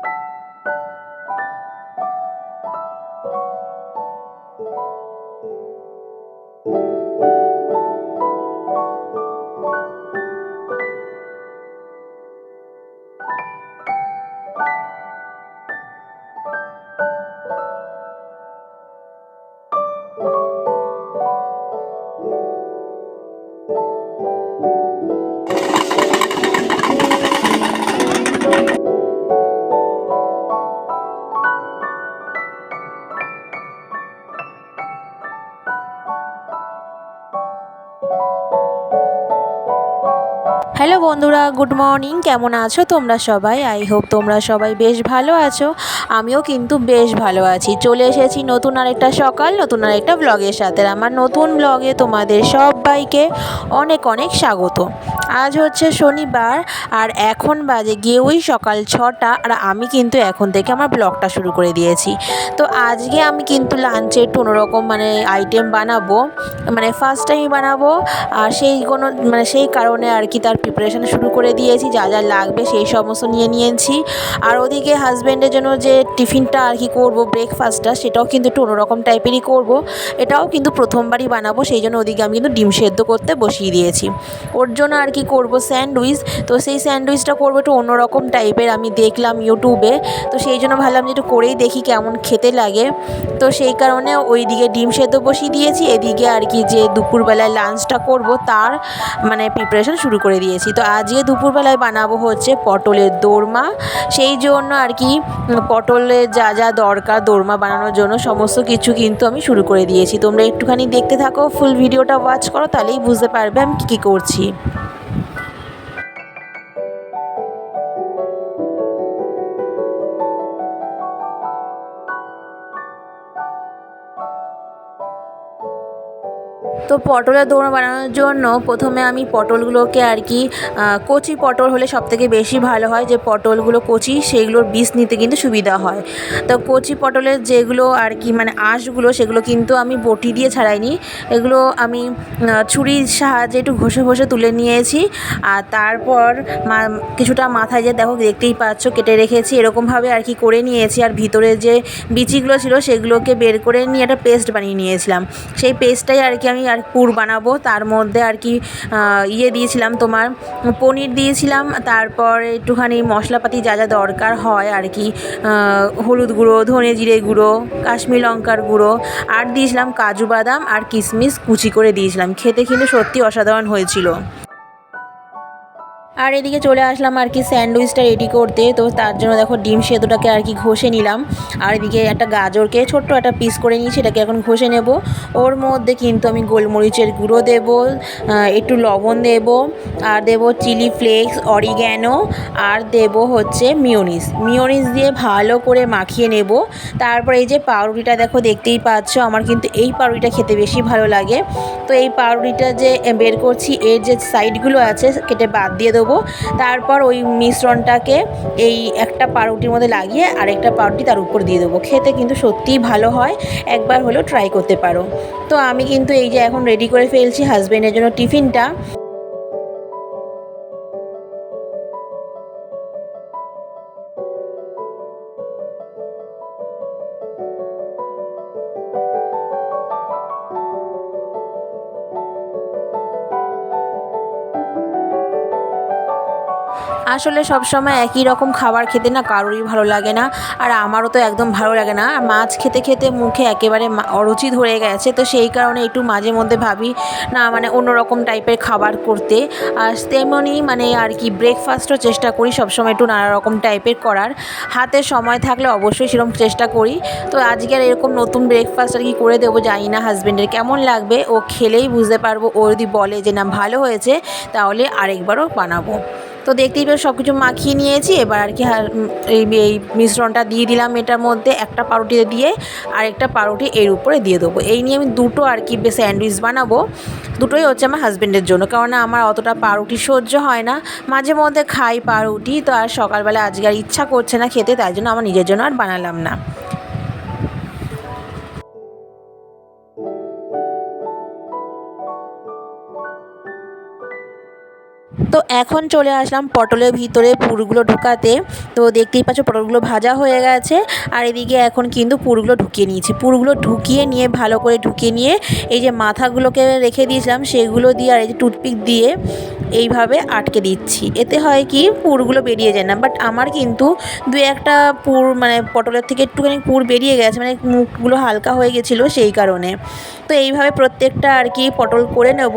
you hello বন্ধুরা, good morning. কেমন আছো তোমরা সবাই? আই হোপ তোমরা সবাই বেশ ভালো আছো। আমিও কিন্তু বেশ ভালো আছি। চলে এসেছি নতুন আরেকটা সকাল, নতুন আরেকটা ব্লগের সাথে। আমার নতুন ব্লগে তোমাদের সবাইকে অনেক অনেক স্বাগত। আজ হচ্ছে শনিবার আর এখন বাজে গিয়ে ওই সকাল ছটা আর আমি কিন্তু এখন থেকে আমার ব্লগটা শুরু করে দিয়েছি। তো আজকে আমি কিন্তু লাঞ্চে একটু অন্যরকম মানে আইটেম বানাবো মানে ফার্স্ট টাইম বানাবো আর সেই কোনো মানে সেই কারণে আর কি তার প্রিপারেশান শুরু করে দিয়েছি, যা যা লাগবে সেই সমস্ত নিয়ে নিয়েছি। আর ওদিকে হাজব্যান্ডের জন্য যে টিফিনটা আর কি করব ব্রেকফাস্টটা সেটাও কিন্তু একটু অন্যরকম টাইপেরই করব। এটাও কিন্তু প্রথমবারই বানাবো, সেই জন্য ওদিকে আমি কিন্তু ডিম সেদ্ধ করতে বসিয়ে দিয়েছি। ওর জন্য আর কি করব, স্যান্ডউইচ? তো সেই স্যান্ডউইচটা করব একটু অন্যরকম টাইপের, আমি দেখলাম ইউটিউবে। তো সেই জন্য ভাবলাম যে একটু করেই দেখি কেমন খেতে লাগে। তো সেই কারণে ওইদিকে ডিম সেদ্ধ বসিয়ে দিয়েছি, এদিকে আর কি যে দুপুরবেলায় লাঞ্চটা করব, তার মানে প্রিপারেশন শুরু করে দিয়েছি। তো আজকে দুপুরবেলায় বানাবো হচ্ছে পটলের দোরমা। সেই জন্য আর কি পটলের যা যা দরকার দোরমা বানানোর জন্য সমস্ত কিছু কিন্তু আমি শুরু করে দিয়েছি। তোমরা একটুখানি দেখতে থাকো ফুল ভিডিওটা ওয়াচ করো, তাহলেই বুঝতে পারবে আমি কী কী করছি। তো পটলের দোরমা বানানোর জন্য প্রথমে আমি পটলগুলোকে আর কি কচি পটল হলে সবথেকে বেশি ভালো হয়, যে পটলগুলো কচি সেগুলোর বীজ নিতে কিন্তু সুবিধা হয়। তো কচি পটলের যেগুলো আর কি মানে আঁশগুলো সেগুলো কিন্তু আমি বটি দিয়ে ছাড়াইনি। এগুলো আমি ছুরির সাহায্যে একটু ঘষে ঘষে তুলে নিয়েছি। আর তারপর কিছুটা মাথায় যে দেখো দেখতেই পাচ্ছ, কেটে রেখেছি, এরকমভাবে আর কি করে নিয়েছি। আর ভিতরে যে বিচিগুলো ছিল সেগুলোকে বের করে নিয়ে একটা পেস্ট বানিয়ে নিয়েছিলাম। সেই পেস্টটাই আর কি আমি আর পুর বানাবো। তার মধ্যে আর কি ইয়ে দিয়েছিলাম তোমার, পনির দিয়েছিলাম। তারপর একটুখানি মশলাপাতি যা যা দরকার হয় আর কি হলুদ গুঁড়ো, ধনে জিরে গুঁড়ো, কাশ্মীর লঙ্কার গুঁড়ো। আর দিয়েছিলাম কাজু বাদাম আর কিশমিশ কুচি করে দিয়েছিলাম। খেতে কিন্তু সত্যি অসাধারণ হয়েছিল। আর এদিকে চলে আসলাম আর কি স্যান্ডউইচটা রেডি করতে। তো তার জন্য দেখো ডিম সেদ্ধটাকে আর কি ঘষে নিলাম। আর এদিকে একটা গাজরকে ছোট্ট একটা পিস করে নিয়েছি এটাকে এখন ঘষে নেব। ওর মধ্যে কিন্তু আমি গোলমরিচের গুঁড়ো দেবো একটু লবণ দেবো, আর দেবো চিলি ফ্লেক্স, অরিগ্যানো, আর দেবো হচ্ছে মিওনিস মিওনিস দিয়ে ভালো করে মাখিয়ে নেব। তারপর এই যে পাউরুটিটা দেখো দেখতেই পাচ্ছ, আমার কিন্তু এই পাউরুটিটা খেতে বেশি ভালো লাগে। তো এই পাউরুটিটা যে বের করছি, এর যে সাইডগুলো আছে কেটে বাদ দিয়ে দেবো। তারপর ওই মিশ্রণটাকে এই একটা পাউরুটির মধ্যে লাগিয়ে আরেকটা পাউরুটি তার উপর দিয়ে দেবো। খেতে কিন্তু সত্যিই ভালো হয়। একবার হলেও ট্রাই করতে পারো। তো আমি কিন্তু এই যে এখন রেডি করে ফেলছি হাজব্যান্ডের জন্য টিফিনটা। আসলে সবসময় একই রকম খাবার খেতে না কারোরই ভালো লাগে না। আর আমারও তো একদম ভালো লাগে না। আর মাছ খেতে খেতে মুখে একেবারে অরুচি ধরে গেছে। তো সেই কারণে একটু মাঝে মধ্যে ভাবি, না মানে অন্যরকম টাইপের খাবার করতে। আর তেমনই মানে আর কি ব্রেকফাস্টও চেষ্টা করি সবসময় একটু নানা রকম টাইপের করার। হাতে সময় থাকলে অবশ্যই সেরকম চেষ্টা করি। তো আজকে আর এরকম নতুন ব্রেকফাস্ট আর কি করে দেবো জানি না হাজব্যান্ডের কেমন লাগবে? ও খেলেই বুঝতে পারব। ও যদি বলে যে, না, ভালো হয়েছে, তাহলে আরেকবারও বানাবো। তো দেখতেই পেয়ে সব কিছু মাখিয়ে নিয়েছি। এবার আর কি এই এই মিশ্রণটা দিয়ে দিলাম এটার মধ্যে একটা পাউরুটি দিয়ে আর একটা পাউরুটি এর উপরে দিয়ে দেবো। এই নিয়ে আমি দুটো আর কি স্যান্ডউইচ বানাবো। দুটোই হচ্ছে আমার হাজব্যান্ডের জন্য। কারণ আমার অতটা পাউরুটি সহ্য হয় না। মাঝে মধ্যে খাই পাউরুটি। তো আর সকালবেলা আজকে আর ইচ্ছা করছে না খেতে, তাই জন্য আমার নিজের জন্য আর বানালাম না। তো এখন চলে আসলাম পটলের ভিতরে পুরগুলো ঢুকাতে। তো দেখতেই পাচ্ছ পটলগুলো ভাজা হয়ে গেছে। আর এদিকে এখন কিন্তু পুরগুলো ঢুকিয়ে নিয়েছি। পুরগুলো ঢুকিয়ে নিয়ে ভালো করে ঢুকিয়ে নিয়ে এই যে মাথাগুলোকে রেখে দিয়েছিলাম, সেগুলো দিয়ে আর এই যে টুথপিক দিয়ে এইভাবে আটকে দিচ্ছি। এতে হয় কি পুরগুলো বেরিয়ে যায় না। বাট আমার কিন্তু দু একটা পুর মানে পটলের থেকে একটুখানি পুর বেরিয়ে গেছে মানে মুখগুলো হালকা হয়ে গেছিল সেই কারণে। তো এইভাবে প্রত্যেকটা আর কি পটল করে নেব।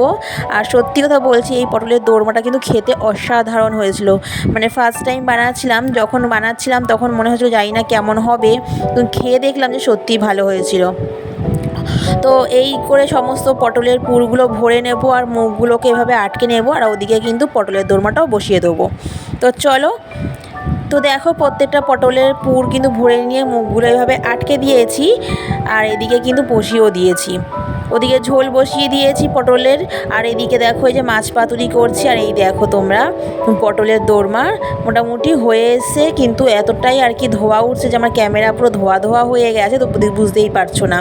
আর সত্যি কথা বলছি, এই পটলের দোরমাটা কিন্তু খেতে অসাধারণ হয়েছিল। মানে ফার্স্ট টাইম বানাচ্ছিলাম, যখন বানাচ্ছিলাম তখন মনে হচ্ছিল জানি না কেমন হবে। খেয়ে দেখলাম যে সত্যিই ভালো হয়েছিল। তো এই করে সমস্ত পটলের পুরগুলো ভরে নেব আর মুখগুলোকে এভাবে আটকে নেব আর ওদিকে কিন্তু পটলের দোরমাটাও বসিয়ে দেবো। তো চলো, তো দেখো প্রত্যেকটা পটলের পুর কিন্তু ভরে নিয়ে মুখগুলো এভাবে আটকে দিয়েছি আর এদিকে কিন্তু বসিয়েও দিয়েছি। ওদিকে ঝোল বসিয়ে দিয়েছি পটলের, আর এদিকে দেখো এই যে মাছ পাতুরি করছি, আর এই দেখো তোমরা পটলের দোরমা। মোটামুটি হয়ে এসে কিন্তু এতটাই আর কি ধোয়া উঠছে যে আমার ক্যামেরা পুরো ধোয়া ধোয়া হয়ে গেছে, তো বুঝতেই পারছ না।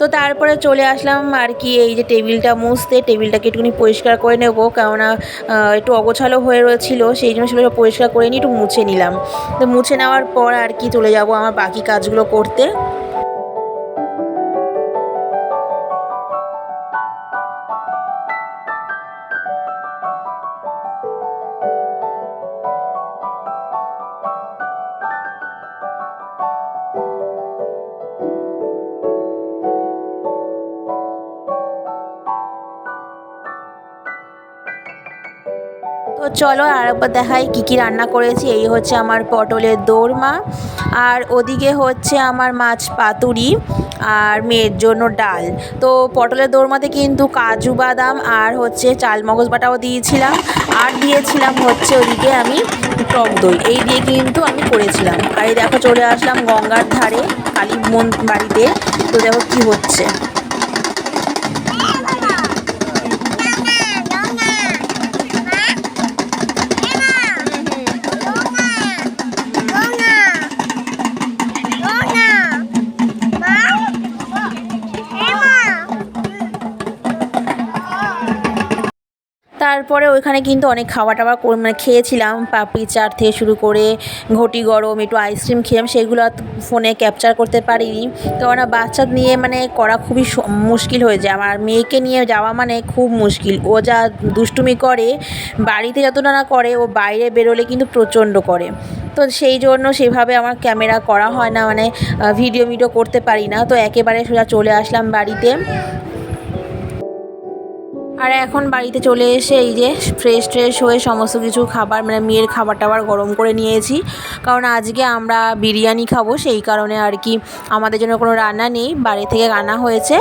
তো তারপরে চলে আসলাম আর কি এই যে টেবিলটা মুছতে, টেবিলটাকে একটুখানি পরিষ্কার করে নেব, কেননা একটু অগোছালো হয়ে রয়েছিল, সেই জন্য সেগুলো পরিষ্কার করে নিয়ে একটু মুছে নিলাম। তো মুছে নেওয়ার পর আর কি চলে যাব আমার বাকি কাজগুলো করতে। তো আর একবার দেখাই কী কী রান্না করেছি। এই হচ্ছে আমার পটলের দোরমা, আর ওদিকে হচ্ছে আমার মাছ পাতুরি আর মেয়ের জন্য ডাল। তো পটলের দোরমাতে কিন্তু কাজু বাদাম আর হচ্ছে চাল মগজ বাটাও দিয়েছিলাম, আর দিয়েছিলাম হচ্ছে ওদিকে আমি টক দই। এই দিয়ে কিন্তু আমি করেছিলাম। আর এই দেখো চলে আসলাম গঙ্গার ধারে, কালী মন, বাড়িতে। তো দেখো কী হচ্ছে। তারপরে ওইখানে কিন্তু অনেক খাওয়া টাওয়া মানে খেয়েছিলাম, পাপড়ি চাট থেকে শুরু করে ঘটি গরম, একটু আইসক্রিম খেলাম, সেগুলো ফোনে ক্যাপচার করতে পারিনি। কেননা বাচ্চা নিয়ে মানে করা খুবই মুশকিল হয়ে যায়। আমার মেয়েকে নিয়ে যাওয়া মানে খুব মুশকিল। ও যা দুষ্টুমি করে, বাড়িতে যতটা না করে, ও বাইরে বেরোলে কিন্তু প্রচণ্ড করে। তো সেই জন্য সেভাবে আমার ক্যামেরা করা হয় না মানে ভিডিও ভিডিও করতে পারি না। তো একেবারে সোজা চলে আসলাম বাড়িতে। আর এখন বাড়িতে চলে এসে এই যে ফ্রেশ ট্রেশ হয়ে সমস্ত কিছু খাবার মানে মেয়ের খাবার টাবার গরম করে নিয়েছি। কারণ আজকে আমরা বিরিয়ানি খাব, সেই কারণে আর কি আমাদের জন্য কোনো রান্না নেই, বাড়ি থেকে রান্না হয়েছে।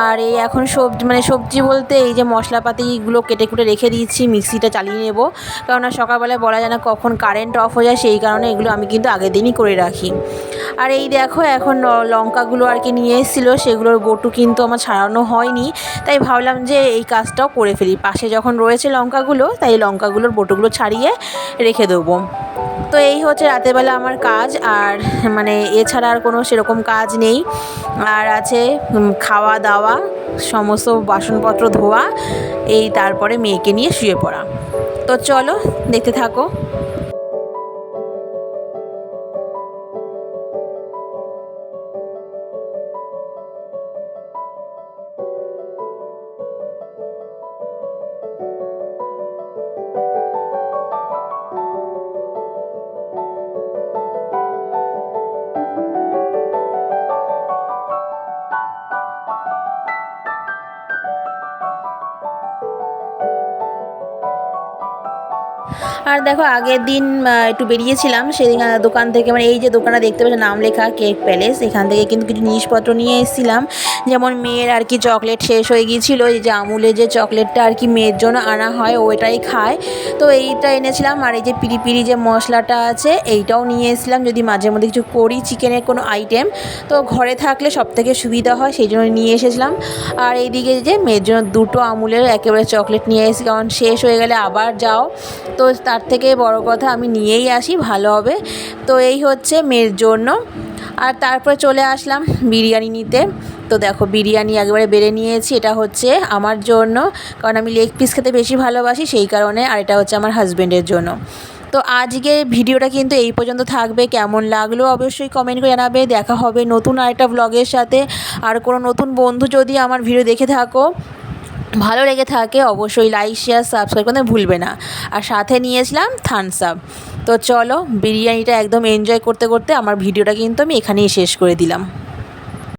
আর এই এখন সবজি মানে সবজি বলতে এই যে মশলাপাতিগুলো কেটে কুটে রেখে দিয়েছি মিক্সিটা চালিয়ে নেব। কেননা সকালবেলায় বলা যায় না কখন কারেন্ট অফ হয়ে যায়, সেই কারণে এগুলো আমি কিন্তু আগের দিনই করে রাখি। আর এই দেখো এখন লঙ্কাগুলো আর কি নিয়ে এসেছিল, সেগুলোর বটু কিন্তু আমার ছাড়ানো হয়নি। তাই ভাবলাম যে এই কাজটাও করে ফেলি। পাশে যখন রয়েছে লঙ্কাগুলো, তাই লঙ্কাগুলোর বোটোগুলো ছাড়িয়ে রেখে দেবো। তো এই হচ্ছে রাতেরবেলা আমার কাজ, আর মানে এছাড়া আর কোনো সেরকম কাজ নেই। আর আছে খাওয়া দাওয়া, সমস্ত বাসনপত্র ধোয়া, এই তারপরে মেয়েকে নিয়ে শুয়ে পড়া। তো চলো, দেখতে থাকো। আর দেখো, আগের দিন একটু বেরিয়েছিলাম, সেদিন দোকান থেকে মানে এই যে দোকানটা দেখতে পাচ্ছি, নাম লেখা কেক প্যালেস, এখান থেকে কিন্তু কিছু জিনিসপত্র নিয়ে এসেছিলাম। যেমন মেয়ের আর কি চকলেট শেষ হয়ে গিয়েছিল, এই যে আমুলের যে চকলেটটা আর কি মেয়ের জন্য আনা হয়, ওইটাই খায়। তো এইটা এনেছিলাম, আর এই যে পিরি যে মশলাটা আছে, এইটাও নিয়ে এসেছিলাম। যদি মাঝে মধ্যে কিছু করি চিকেনের কোনো আইটেম তো ঘরে থাকলে সব থেকে সুবিধা হয়, সেই জন্য নিয়ে এসেছিলাম। আর এইদিকে যে মেয়ের জন্য দুটো আমুলের একেবারে চকলেট নিয়ে এসেছি, কারণ শেষ হয়ে গেলে আবার যাও। তো তার থেকে বড় কথা, আমি নিয়েই আসি, ভালো হবে। তো এই হচ্ছে মেয়ের জন্য। আর তারপরে চলে আসলাম বিরিয়ানি নিতে। তো দেখো বিরিয়ানি একবারে বেড়ে নিয়েছি, এটা হচ্ছে আমার জন্য। কারণ আমি লেগ পিস খেতে বেশি ভালোবাসি, সেই কারণে আর এটা হচ্ছে আমার হাজব্যান্ডের জন্য। তো আজকে ভিডিওটা কিন্তু এই পর্যন্ত থাকবে। কেমন লাগল অবশ্যই কমেন্ট করে জানাবে। দেখা হবে নতুন আরেকটা ব্লগের সাথে। আর কোনো নতুন বন্ধু যদি আমার ভিডিও দেখে থাকো, ভালো লেগে থাকে, অবশ্যই লাইক শেয়ার সাবস্ক্রাইব করতে ভুলবে না। আর সাথে নিয়েছিলাম থানস আপ তো চলো, বিরিয়ানিটা একদম এনজয় করতে করতে আমার ভিডিওটা কিন্তু আমি এখানেই শেষ করে দিলাম।